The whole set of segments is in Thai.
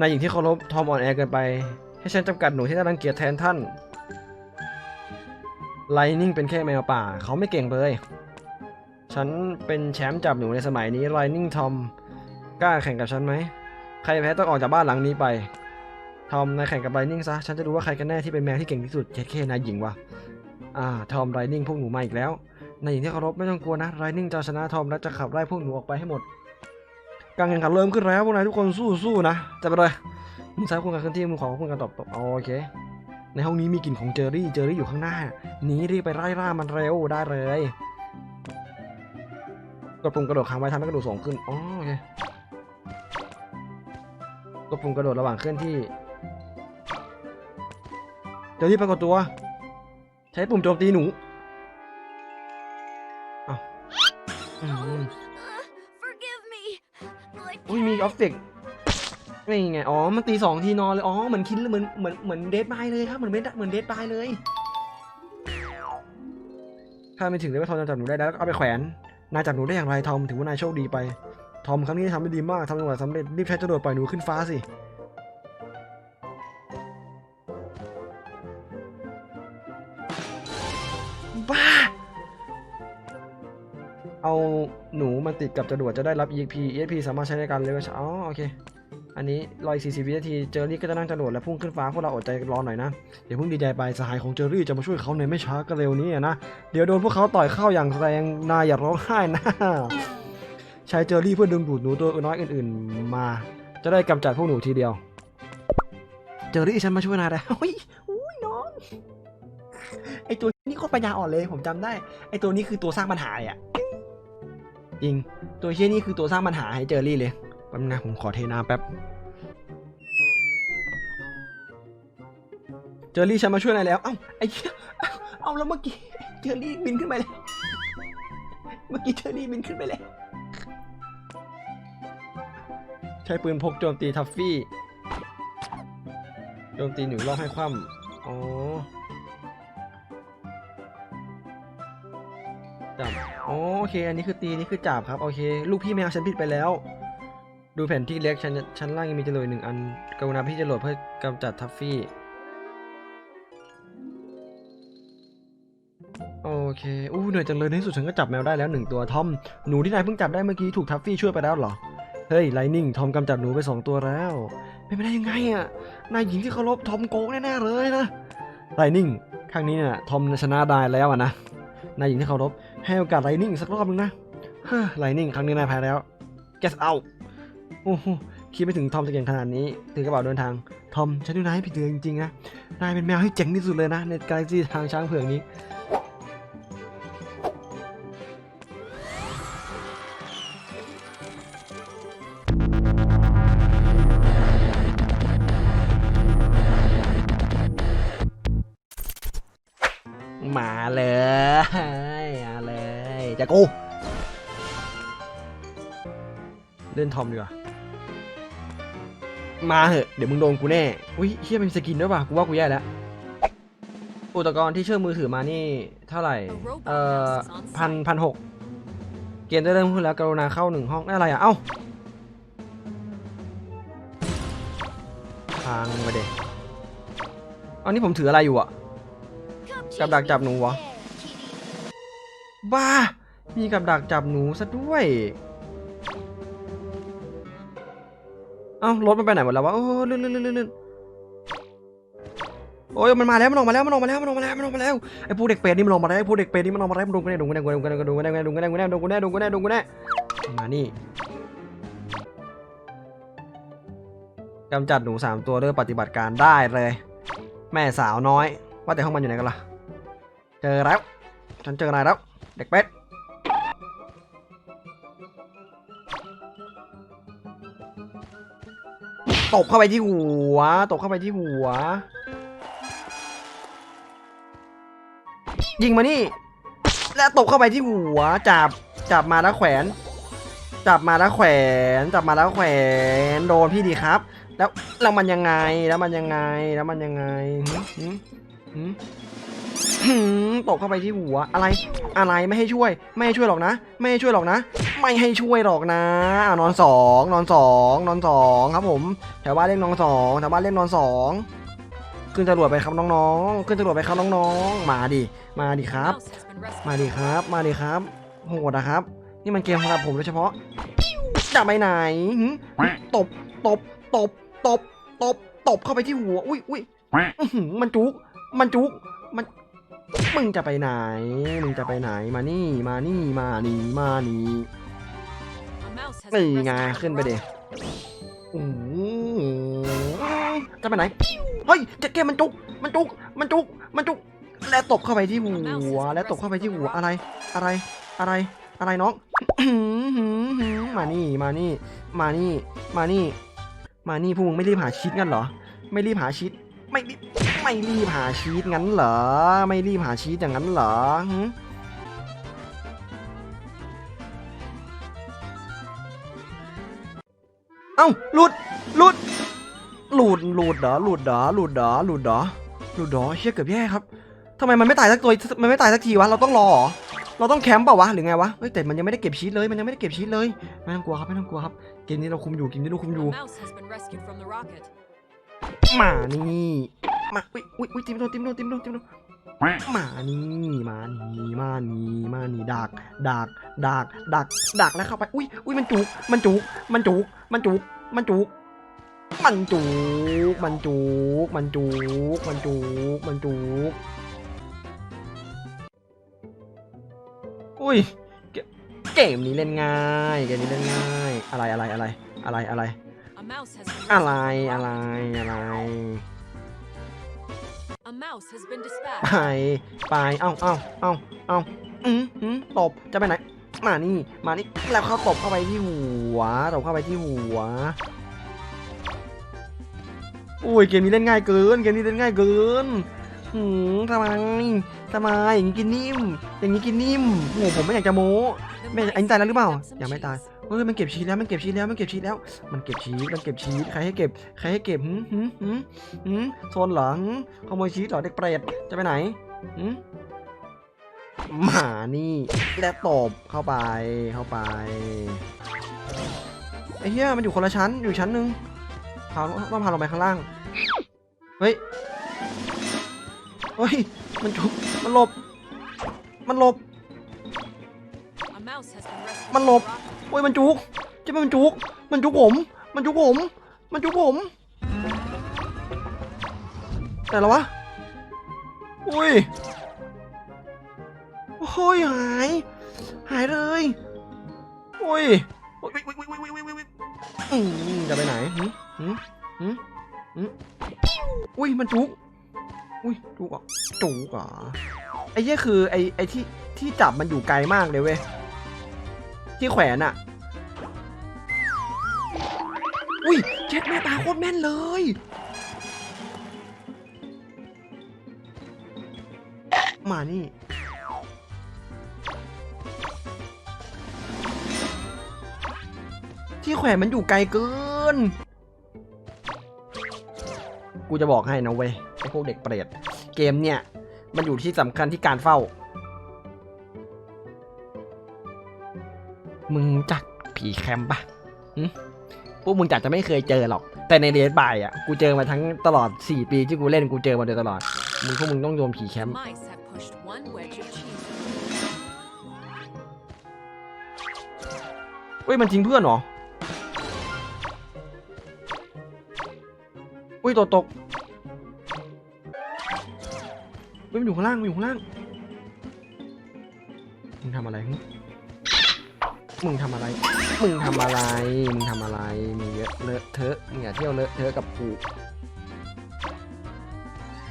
นายหญิงที่เคารพทอมอ่อนแอเกินไป ให้ฉันจำกัดหนูที่น่ารังเกียจแทนท่านไลนิ่งเป็นแค่แมวป่า เขาไม่เก่งเลย ฉันเป็นแชมป์จับหนูในสมัยนี้ไลนิ่งทอมกล้าแข่งกับฉันไหม ใครแพ้ต้องออกจากบ้านหลังนี้ไป ทอมนายแข่งกับไลนิ่งซะ ฉันจะดูว่าใครกันแน่ที่เป็นแมวที่เก่งที่สุดเจ็ดเคนายหญิงวะอ่า ทอมไลนิ่งพวกหนูมาอีกแล้ว นายหญิงที่เคารพไม่ต้องกลัวนะไลนิ่งจะชนะทอมและจะขับไล่พวกหนูออกไปให้หมด การแข่งขันเริ่มขึ้นแล้วพวกนายทุกคนสู้ๆนะจะไปเลยมึงใช้คุณการเคลื่อนที่มึงขอคุณการตอบตอบโอเค ในห้องนี้มีกลิ่นของเจอรี่เจอรี่อยู่ข้างหน้าหนีรีบไปไล่ล่ามันเร็วได้เลยกดปุ่มกระโดดค้างไว้ทำให้กระโดดสูงขึ้นอ๋อโอเคกดปุ่มกระโดดระหว่างเคลื่อนที่เจอรี่ปรากฏตัว ใช้ปุ่มโจมตีหนูอ้าว อุ้ยมีออฟเฟกนี่ไง อ๋อ มันตีสองทีนอนเลย อ๋อ เหมือนคิดเหมือน เหมือน เหมือนเดทบายเลยครับ เหมือนเดทเหมือนเดทบายเลย ถ้าไม่ถึงได้ว่าทอมจะจับหนูได้แล้วก็เอาไปแขวน นายจับหนูได้อย่างไรทอมถือว่านายโชคดีไป ทอมครั้งนี้ทำได้ดีมากทำจังหวะสำเร็จ รีบใช้จรวดปล่อยหนูขึ้นฟ้าสิ หนูมาติดกับจรวดจะได้รับ EXP EXP สามารถใช้ในการเลเวลอ๋อโอเค อันนี้รออีก40วินาที เจอรี่ก็จะนั่งจรวดและพุ่งขึ้นฟ้าพวกเราอดใจรอหน่อยนะ เดี๋ยวพิ่งดีใจไปสหายของเจอรี่จะมาช่วยเขาในไม่ช้าก็เร็วนี้นะ เดี๋ยวโดนพวกเขาต่อยเข้าอย่างแรงนายอย่าร้องไห้นะใช้เจอรี่เพื่อดึงดูดหนูตัวน้อยอื่นๆ มา จะได้กำจัดพวกหนูทีเดียว เจอรี่ฉันมาช่วยนายแล้วอุ้ยอุ้ยน้องไอตัวนี้โคตรปัญญาอ่อนเลยผมจำได้ ไอตัวนี้คือตัวสร้างปัญหาเลยอะ จริง ตัวเชี่ยนี่คือตัวสร้างปัญหาให้เจอรี่เลยแป๊บนะผมขอเทน้ำแป๊บ เจอรี่ฉันมาช่วยนายแล้ว เอ้าไอ้เหี้ยเอ้าแล้วเมื่อกี้เจอรี่บินขึ้นไปแล้ว เมื่อกี้เจอรี่บินขึ้นไปแล้ว ใช้ปืนพกโจมตีทัฟฟี่ โจมตีหนึ่งรอบให้คว่ำอ๋อ จับโอเค อันนี้คือตีนี่คือจับครับ โอเค ลูกพี่แมวฉันผิดไปแล้ว ดูแผนที่เล็กชั้นชั้นล่างยังมีจรวดหนึ่งอันกรุณาพี่จรวดเพื่อกำจัดทัฟฟี่ โอเค อู้เหนื่อยจังเลยในที่สุดฉันก็จับแมวได้แล้วหนึ่งตัวทอม หนูที่นายเพิ่งจับได้เมื่อกี้ถูกทัฟฟี่ช่วยไปแล้วเหรอ เฮ้ยไลนิ่งทอมกำจัดหนูไปสองตัวแล้วเป็นไปได้ยังไงอะ นายหญิงที่เคารพทอมโกงแน่ๆเลยนะไลนิ่งครั้งนี้เนี่ยทอมชนะได้แล้วอะนะ นายหญิงที่เคารพ ให้โอกาสไลนิ่งสักรอบนึงนะเฮ้อไลนิ่งครั้งนี้นายแพ้แล้ว get out โอ้โหคิดไม่ถึงทอมจะเก่งขนาดนี้ ถือกระเป๋าเดินทาง ทอมฉันดูนายให้ผิดเลยจริงๆนะ นายเป็นแมวที่เจ๋งที่สุดเลยนะ ในกาแล็กซี่ทางช้างเผือกนี้ มาเลย มาเลยจะกูเล่นทอมดีกว่า มาเหอะ เดี๋ยวมึงโดนกูแน่ อุ้ยเฮียเป็นสกินด้วยป่ะ กูว่ากูแย่แล้ว อุปกรณ์ที่เชื่อมมือถือมานี่ เท่าไหร่ เอ่อพันพันหกเกมได้เริ่มขึ้นแล้ว กรุณาเข้าหนึ่งห้องได้อะไรอะ เอ้าทางมาเด็อันนี้ผมถืออะไรอยู่อะ กับดักจับหนูวะบ้า มีกับดักจับหนูซะด้วย เอ้ารถมันไปไหนหมดแล้ววะโอ้ลื่นลื่นลื่นลื่นโอ้ยมันมาแล้วมันออกมาแล้วมันออกมาแล้วมันออกมาแล้วมันออกมาแล้วไอ้พวกเด็กเป็ดนี่มันออกมาแล้วไอ้พวกเด็กเป็ดนี่มันออกมาแล้วมันโดนแน่ดนกูแน่ดนกูแน่ดนกูแน่ดนกูแน่ดนกูแน่ดนกูแน่ดนกูแน่ดนกูแน่โดนกูแน่มานี่กำจัดหนูสามตัวด้วยปฏิบัติการได้เลย แม่สาวน้อย ว่าแต่ห้องมันอยู่ไหนกันล่ะ เจอแล้ว ฉันเจอนายแล้ว เด็กเป็ด ตบเข้าไปที่หัว ตบเข้าไปที่หัว ยิงมานี่ แล้วตบเข้าไปที่หัว จับ จับมาแล้วแขวน จับมาแล้วแขวน จับมาแล้วแขวน โดนพี่ดีครับ แล้วแล้วมันยังไง แล้วมันยังไง แล้วมันยังไงหืมหืมตกเข้าไปที่หัว อะไร อะไร ไม่ให้ช่วย ไม่ให้ช่วยหรอกนะ ไม่ให้ช่วยหรอกนะ ไม่ให้ช่วยหรอกนะนอนสองนอนสองนอนสองครับผมแถวบ้านเรียกนอนสองแถวบ้านเรียกนอนสองขึ้นจรวดไปครับน้องๆ ขึ้นจรวดไปครับน้องๆ มาดิ มาดิครับ มาดิครับ มาดิครับ โหดนะครับ นี่มันเกมสำหรับผมโดยเฉพาะจะไปไหน ตบ ตบ ตบ ตบ ตบ ตบเข้าไปที่หัว อุ้ยอุ้ยมันจุก มันจุก มัน มึงจะไปไหน มึงจะไปไหน มานี่ มานี่ มานี่ มานี่ นี่ been ไง rescued ขึ้น from ไป the เด็ rocket. โอ้โหจะไปไหน เฮ้ยเจะเกมมันจุก มันจุก มันจุก มันจุก และตบเข้าไปที่หัว และตบเข้าไปที่หัว อะไร อะไร อะไร อะไรน้อง มานี่ มานี่ มานี่ มานี่ มานี่พวกมึงไม่รีบหาชีตงั้นเหรอ ไม่รีบหาชีตไม่รีบไม่รีบหาชีตงั้นเหรอ ไม่รีบหาชีตอย่างนั้นเหรอ เอ้าหลุดหลุดหลุดหลุดเหรอหลุดเหรอหลุดเหรอหลุดเหรอหลุดเหรอเชี่ยเกือบแย่ครับทำไมมันไม่ตายสักตัวมันไม่ตายสักทีวะเราต้องรอเหรอเราต้องแคมป์เปล่าวะหรือไงวะเฮ้ยแต่มันยังไม่ได้เก็บชีตเลยมันยังไม่ได้เก็บชีตเลยไม่ต้องกลัวครับไม่ต้องกลัวครับเกมนี้เราคุมอยู่เกมนี้เราคุมอยู่ A mouse has been rescued from the rocket. มานี่มาอุ้ยอุ้ยอุ้ยติมโดนติมโดนติมโดนติมโดน มานี่มานี่มานี่มานี่ดักดักดักดักดักแล้วเข้าไปอุ้ยอุ้ยมันจุกมันจุกมันจุกมันจุกมันจุกมันจุกมันจุกมันจุกมันจุกมันจุกอุ้ยเกมนี้เล่นง่ายเกมนี้เล่นง่ายอะไรอะไรอะไรอะไรอะไรอะไรอะไรอะไร ไปไปเอ้าเอ้าเอ้าเอ้าอืมอืมตบจะไปไหน มานี่ มานี่แล้วเขาตบเข้าไปที่หัวตบเข้าไปที่หัวโอ้ยเกมนี้เล่นง่ายเกิน เกมนี้เล่นง่ายเกินหืมทำไมทำไมอย่างนี้กินนิ่ม อย่างนี้กินนิ่มโอ้ผมไม่อยากจะโม้ไม่อันนี้ตายแล้วหรือเปล่ายังไม่ตาย เฮ้ยมันเก็บชีสแล้วมันเก็บชีสแล้วมันเก็บชีสแล้ว มันเก็บชีสมันเก็บชีสใครให้เก็บใครให้เก็บหืมหืมหืมหืมโซนหรอหืมขโมยชีสเหรอเด็กเปรตจะไปไหนหืมหมานี่และตบเข้าไปเข้าไปไอ้เหี้ยมันอยู่คนละชั้นอยู่ชั้นหนึ่งพาต้องพาลงไปข้างล่างเฮ้ยเฮ้ยมันจุกมันหลบมันหลบ มันหลบโอ้ยมันจุกใช่ไหมมันจุก มันจุกผม มันจุกผม มันจุกผมแต่ละวะอุ้ยโอ้ยหาย หายเลยโอ้ยโอ้ยวิววิววิววิววิววิววิวอืมจะไปไหนหืมหืมหืมหืมอุ้ยมันจุกอุ้ยจุกอะจุกอะไอ้เหี้ยคือไอ้ไอ้ที่ที่จับมันอยู่ไกลมากเลยเว้ย ที่แขวนอะอุ้ยเจ็ดแม่ตาโคตรแม่นเลย มานี่ที่แขวนมันอยู่ไกลเกิน กูจะบอกให้นะเว้ยไอพวกเด็กเปรต เกมเนี่ย มันอยู่ที่สำคัญที่การเฝ้า มึงรู้จักผีแคมป์ปะหึพวกมึงจัดจะไม่เคยเจอหรอก แต่ในเดทบายอะ กูเจอมาทั้งตลอด 4 ปีที่กูเล่นกูเจอมาโดยตลอด มึงพวกมึงต้องโดนผีแค The มป์ mice have pushed one wedge of cheese. เฮ้ยมันทิ้งเพื่อนเหรออุ้ยตกตกเฮ้ยมันอยู่ข้างล่างมันอยู่ข้างล่าง มึงทำอะไรหึ มึงทำอะไร มึงทำอะไร มึงทำอะไร มึงเยอะเลอะเทอะ มึงอย่าเที่ยวเลอะเทอะกับกู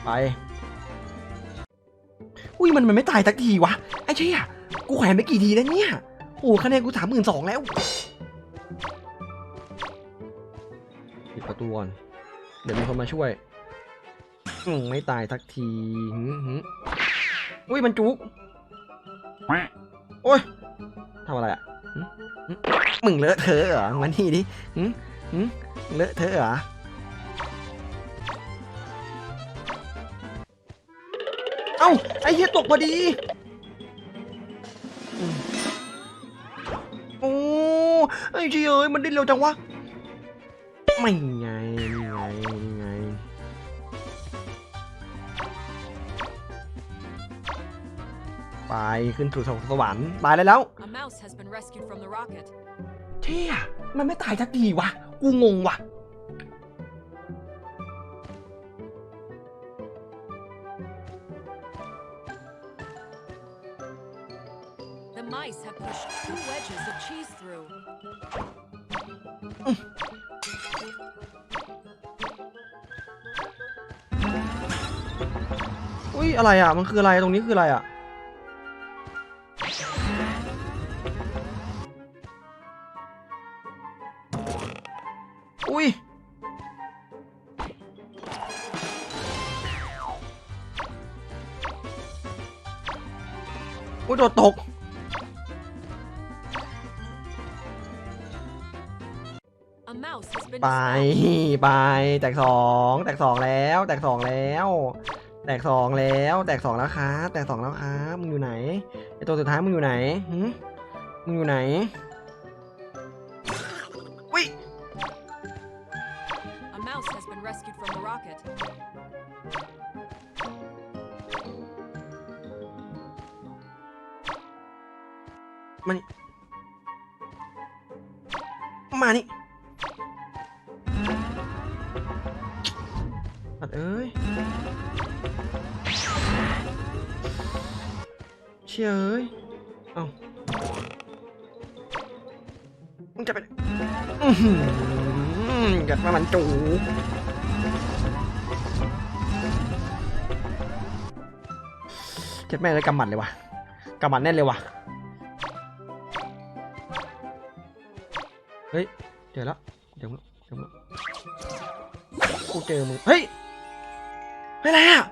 ไป อุ้ยมันมันไม่ตายสักทีวะ ไอ้เชี่ยกูแขวนไปกี่ทีแล้วเนี่ย โอ้คะแนนกูสามหมื่นสองแล้ว ปิดประตูก่อน เดี๋ยวมีคนมาช่วยอืมไม่ตายสักทีหืมหืมอุ้ยมันจุกโอ้ยทำอะไรอะหึหึ มึงเลอะเทอะเหรอมานี่ดิหึหึมึงเลอะเทอะเหรอเอ้าไอ้เหี้ยตกพอดีอืมโอ้เชี่ยเอ้ยมันดิ้นเร็วจังวะไม่ไง ไปขึ้นสู่สวรรค์ตายได้แล้ว A mouse has been rescued from the rocket. เชี่ยมันไม่ตายสักทีวะ กูงงวะ The mice have pushed two wedges of cheese through. อุ้ยอะไรอะ มันคืออะไร ตรงนี้คืออะไรอะ อุ้ยโดดตก A mouse has been ไป dispatched. ไป แตกสองแตกสองแล้ว แตกสองแล้ว แตกสองแล้ว แตกสองแล้วครับ แตกสองแล้วครับ มึงอยู่ไหน ไอตัวสุดท้ายมึงอยู่ไหนหืมมึงอยู่ไหนอุ้ มานี่ มานี่ปัดเอ้ย เชี่ยเอ้ย เอ้ามึงจะไปอื้อหือกัดมามันจูเจ็ดแม่เลยกำหมัดเลยว่ะกำหมัดแน่นเลยว่ะ เฮ้ยเจอแล้วเดี๋ยวมึงเดี๋ยวมึงกูเจอมึง เฮ้ยเฮ้ยอะไรอะ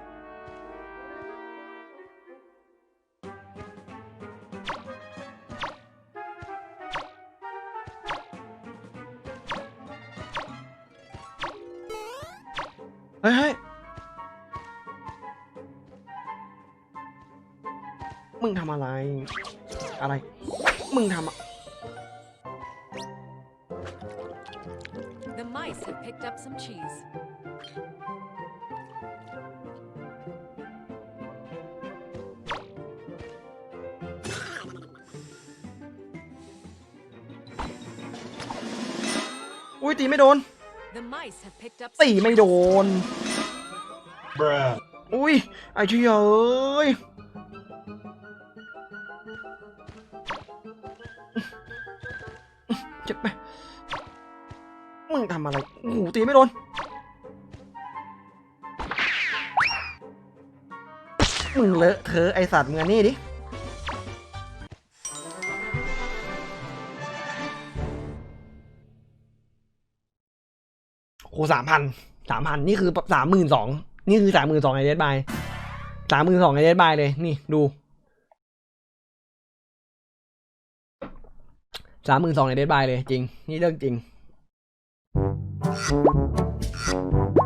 เฮ้ยเฮ้ยมึงทำอะไร อะไร มึงทำ up some cheese. อุ้ยตีไม่โดน The mice have picked up ตี some ไม่โด cheese. นอุ้ยไอ้เชี่ยเอ้ยเจ็บไหม มึงทำอะไรโอ้โหตีไม่โดนมึงเลอะเธอะไอสัตว์มึงอันนี่ดิโอ้สามพันสามพันนี่คือสามหมื่นสองนี่คือสามหมื่นสองไอเดสบายสามหมื่นสองไอเดสบายเลยนี่ดูสามหมื่นสองไอเดสบายเลยจริง นี่เรื่องจริง you.